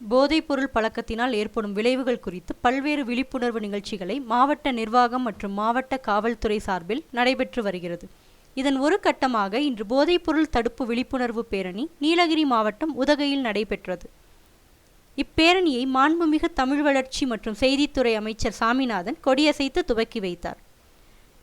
போதைப்பொருள் பழக்கத்தினால் ஏற்படும் விளைவுகள் குறித்து பல்வேறு விழிப்புணர்வு நிகழ்ச்சிகளை மாவட்ட நிர்வாகம் மற்றும் மாவட்ட காவல்துறை சார்பில் நடைபெற்று வருகிறது. இதன் ஒரு கட்டமாக இன்று போதைப்பொருள் தடுப்பு விழிப்புணர்வு பேரணி நீலகிரி மாவட்டம் உதகையில் நடைபெற்றது. இப்பேரணியை மாண்புமிகு தமிழ் வளர்ச்சி மற்றும் செய்தித்துறை அமைச்சர் சாமிநாதன் கொடியசைத்து துவக்கி வைத்தார்.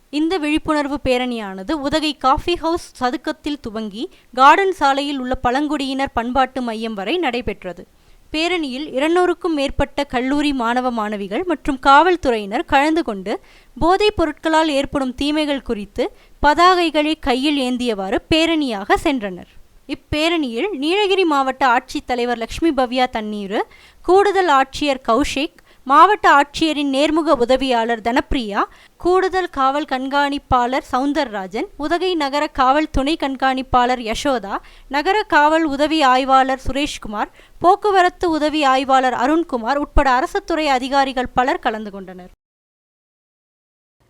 இந்த விழிப்புணர்வு பேரணியானது உதகை காஃபி ஹவுஸ் சதுக்கத்தில் துவங்கி கார்டன் சாலையில் உள்ள பழங்குடியினர் பண்பாட்டு மையம் வரை நடைபெற்றது. பேரணியில் இருநூறுக்கும் மேற்பட்ட கல்லூரி மாணவ மாணவிகள் மற்றும் காவல்துறையினர் கலந்து கொண்டு போதைப் பொருட்களால் ஏற்படும் தீமைகள் குறித்து பதாகைகளை கையில் ஏந்தியவாறு பேரணியாக சென்றனர். இப்பேரணியில் நீலகிரி மாவட்ட ஆட்சித்தலைவர் லட்சுமி பவ்யா தண்ணீர் கூடுதல் ஆட்சியர் கௌஷிக் மாவட்ட ஆட்சியரின் நேர்முக உதவியாளர் தனப்பிரியா கூடுதல் காவல் கண்காணிப்பாளர் சவுந்தரராஜன் உதகை நகர காவல் துணை கண்காணிப்பாளர் யசோதா நகர காவல் உதவி ஆய்வாளர் சுரேஷ்குமார் போக்குவரத்து உதவி ஆய்வாளர் அருண்குமார் உட்பட அரசுத்துறை அதிகாரிகள் பலர் கலந்து கொண்டனர்.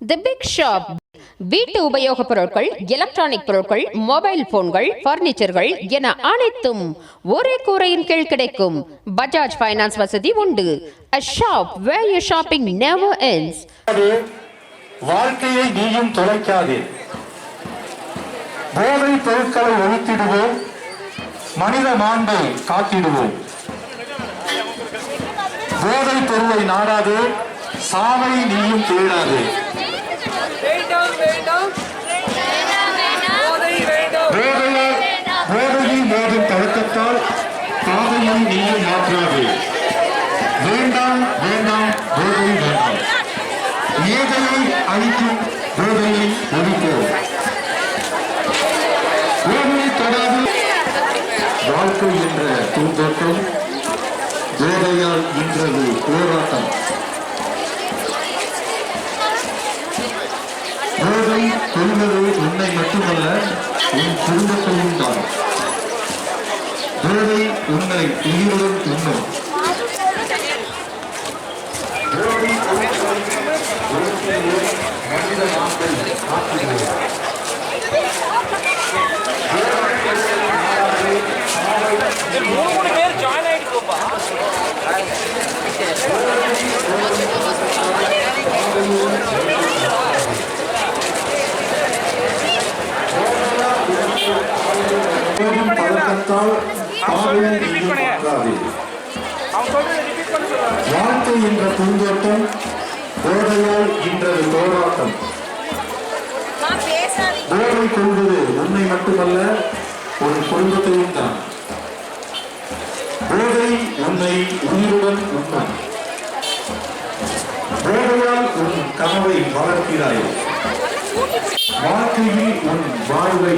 தி பிக் ஷாப் வீட்டு உபயோகப் பொருட்கள் எலக்ட்ரானிக் பொருட்கள் மொபைல் போன்கள் பர்னிச்சர்கள் என அனைத்தும் ஒரே கூரையின் கீழ் கிடைக்கும். பஜாஜ் ஃபைனான்ஸ் வசதி உண்டு. A shop where your shopping never ends. வாழ்க்கையை நீயும் தொலைக்காதே போதை பொருட்களை ஒழித்திடுவோம். மனித மாண்பை காத்திடுவோம். போதை பொருளை நாடாதே. சாவை நீயும் தேடாதே. வேண்டாம். போதையில் மோதும் பாதையை நீயும் வேண்டாம் வேண்டாம் போதை வேண்டாம். ஏதையை அழிக்கும் போதையை ஒழிப்போம். போதையை தொடாது. வாழ்க்கை என்ற பூந்தோட்டம் போதையால் இன்றது போராட்டம். சொல்வது உன்னை மட்டுமல்ல உன் குடும்பத்தையும் தான் போதை உன்னை உயிருடன் உண்ணும் மூணு பேர் ஜாயின் ஆயிடுக்கோப்பா சொல்றாங்க வாழ்க்கை என்ற பூந்தோட்டம் போதையால் இன்றது போராட்டம். போதை கொள்வது உன்னை மட்டுமல்ல உன் குடும்பத்தையும் தான். போதை உன்னை உயிருடன் உண்ணும். போதையால் உன் கனவை வளர்க்கிறாய். வாழ்க்கையில் உன் வாழ்வை